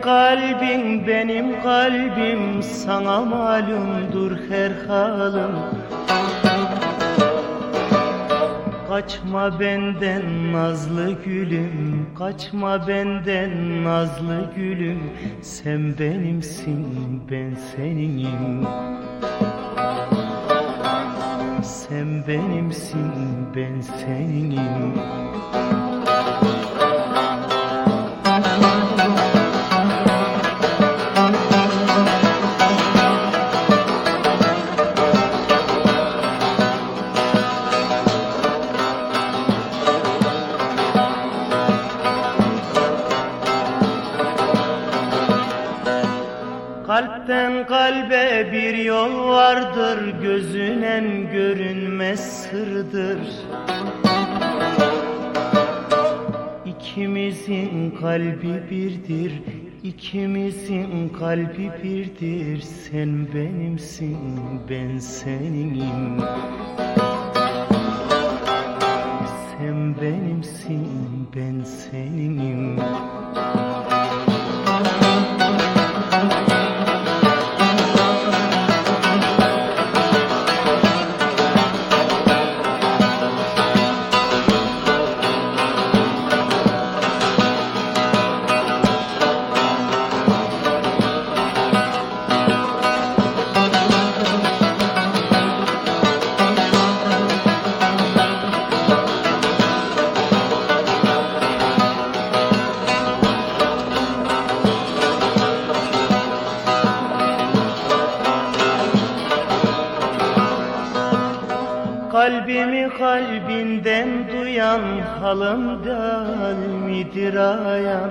Kalbin benim kalbim sana malumdur her halim Kaçma benden nazlı gülüm Kaçma benden nazlı gülüm. Sen benimsin ben seninim. Sen benimsin ben seninim Kalpten kalbe bir yol vardır Gözünen görünmez sırdır. İkimizin kalbi birdir İkimizin kalbi birdir. Sen benimsin ben seninim Kalbimi kalbinden duyan halımdan midir ayan?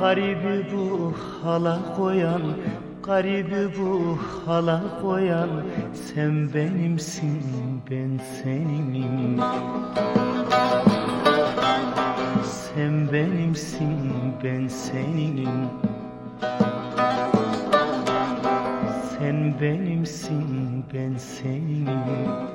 Garibi bu hala koyan Garibi bu hala koyan Sen benimsin ben seninim Sen benimsin ben seninim benimsin ben seninim